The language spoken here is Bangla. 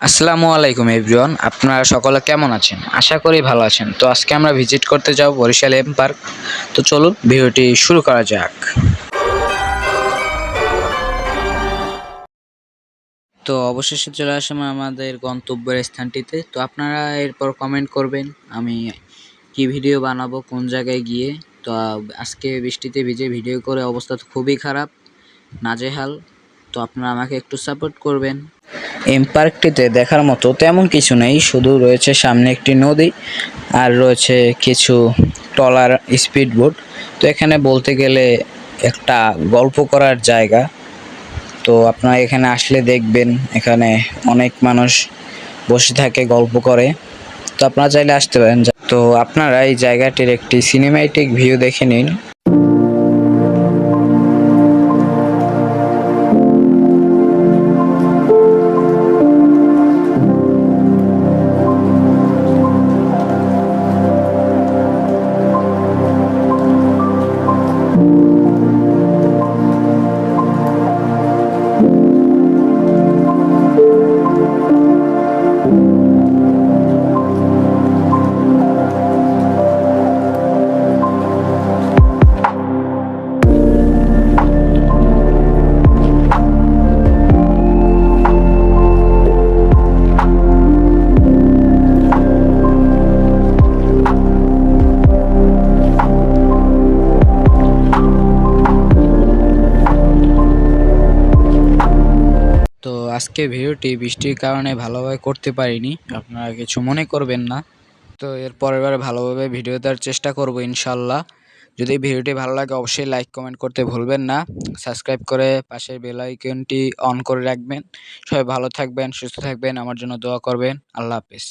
আসসালামু আলাইকুম এভরিওয়ান, আপনারা সকলে কেমন আছেন? আশা করি ভালো আছেন। তো আজকে আমরা ভিজিট করতে যাব বরিশাল এম পার্ক। তো চলুন, ভিডিওটি শুরু করা যাক। তো অবশেষে চলে আসলাম আমাদের গন্তব্যের স্থানটিতে। তো আপনারা এরপর কমেন্ট করবেন, আমি কি ভিডিও বানাবো, কোন জায়গায় গিয়ে। তো আজকে বৃষ্টিতে ভিজে ভিডিও করে অবস্থা তো খুবই খারাপ, নাজেহাল। তো আপনারা আমাকে একটু সাপোর্ট করবেন। এম পার্কটিতে দেখার মতো তেমন কিছু নেই, শুধু রয়েছে সামনে একটি নদী আর রয়েছে কিছু ট্রলার স্পিড বোট তো এখানে বলতে গেলে একটা গল্প করার জায়গা। তো আপনারা এখানে আসলে দেখবেন, এখানে অনেক মানুষ বসে থাকে, গল্প করে। তো আপনারা চাইলে আসতে পারেন। তো আপনারা এই জায়গাটির একটি সিনেমাটিক ভিউ দেখে নিন। তো আজকে ভিডিওটি বৃষ্টির কারণে ভালোভাবে করতে পারিনি, আপনারা কিছু মনে করবেন না। তো এর পরের বার ভালোভাবে ভিডিও দেওয়ার চেষ্টা করব ইনশাল্লাহ। যদি ভিডিওটি ভালো লাগে, অবশ্যই লাইক কমেন্ট করতে ভুলবেন না। সাবস্ক্রাইব করে পাশের বেল আইকনটি অন করে রাখবেন। সবাই ভালো থাকবেন, সুস্থ থাকবেন, আমার জন্য দোয়া করবেন। আল্লাহ হাফেজ।